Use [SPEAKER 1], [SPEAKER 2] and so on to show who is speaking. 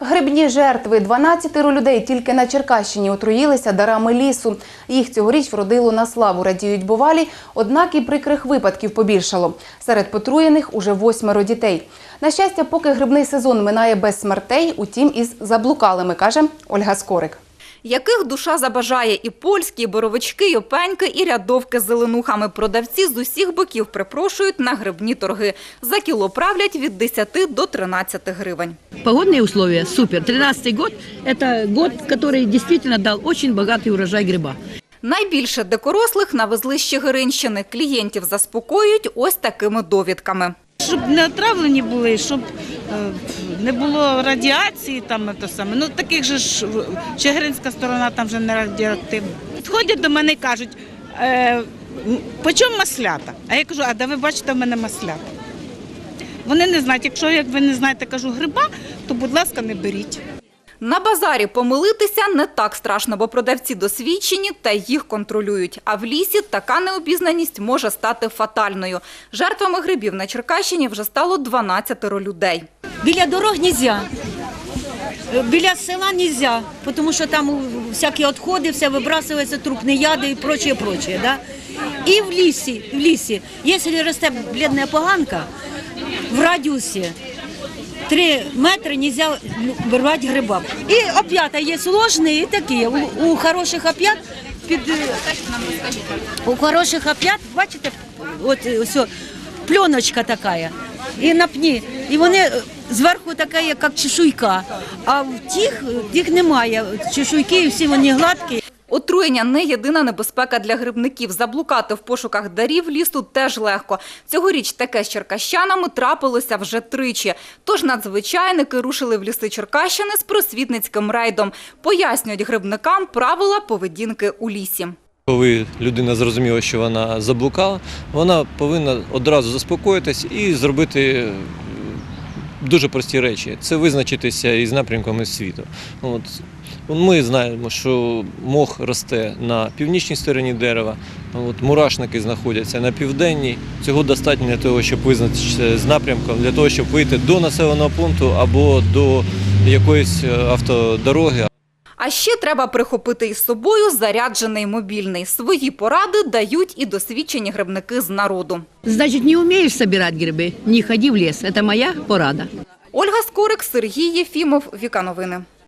[SPEAKER 1] Грибні жертви 12 людей тільки на Черкащині отруїлися дарами лісу. Їх цьогоріч вродило на славу, радіють бувалі, однак і прикрих випадків побільшало. Серед потруєних уже восьмеро дітей. На щастя, поки грибний сезон минає без смертей, утім із заблукалими, каже Ольга Скорик
[SPEAKER 2] Яких душа забажає і польські, і боровички, і опеньки, і рядовки з зеленухами. Продавці з усіх боків припрошують на грибні торги. За кіло правлять від 10 до 13 гривень.
[SPEAKER 3] Погодные условия супер. 13 год – это год, который действительно дал очень богатый урожай гриба.
[SPEAKER 2] Найбільше дикорослих навезли з Чигиринщини. Клієнтів заспокоюють ось такими довідками.
[SPEAKER 4] Щоб не отравлені були, щоб е, не було радіації, там те саме. Ну таких же ж Чигиринська сторона там вже не радіоактивна. Підходять до мене і кажуть, е, по чому маслята? А я кажу, а де ви бачите в мене маслята? Вони не знають, якщо як ви не знаєте, кажу гриба, то будь ласка, не беріть.
[SPEAKER 2] На базарі помилитися не так страшно, бо продавці досвідчені та їх контролюють. А в лісі така необізнаність може стати фатальною. Жертвами грибів на Черкащині вже стало 12 людей.
[SPEAKER 5] Біля дорог нельзя. Біля села нельзя, тому що там всякі відходи, все вибрасується, трупні яди і прочее, прочее. Да? І в лісі, в лісі, якщо росте бледна поганка, в радіусі 3 метри нельзя вирвати гриба. І опята є сложні і такі. У, у хороших опят під у хороших опят, бачите, от е, ось пленочка така. І на пні. І вони зверху така, як чешуйка. А в тих, тих немає. Чешуйки, і всі вони гладкі.
[SPEAKER 2] Отруєння не єдина небезпека для грибників. Заблукати в пошуках дарів лісу теж легко. Цьогоріч таке з черкащанами трапилося вже тричі. Тож надзвичайники рушили в ліси Черкащини з просвітницьким рейдом. Пояснюють грибникам правила поведінки у лісі.
[SPEAKER 6] Коли людина зрозуміла, що вона заблукала, вона повинна одразу заспокоїтись і зробити дуже прості речі. Це визначитися із напрямками світу. От. Ми знаємо, що мох росте на північній стороні дерева, от, мурашники знаходяться на південній. Цього достатньо для того, щоб визначитися з напрямком, для того, щоб вийти до населеного пункту або до якоїсь е, автодороги.
[SPEAKER 2] А ще треба прихопити із собою заряджений мобільний. Свої поради дають і досвідчені грибники з народу.
[SPEAKER 3] Значить, не вмієш збирати гриби, не ходи в ліс. Це моя порада.
[SPEAKER 2] Ольга Скорик, Сергій Єфімов, Віка Новини.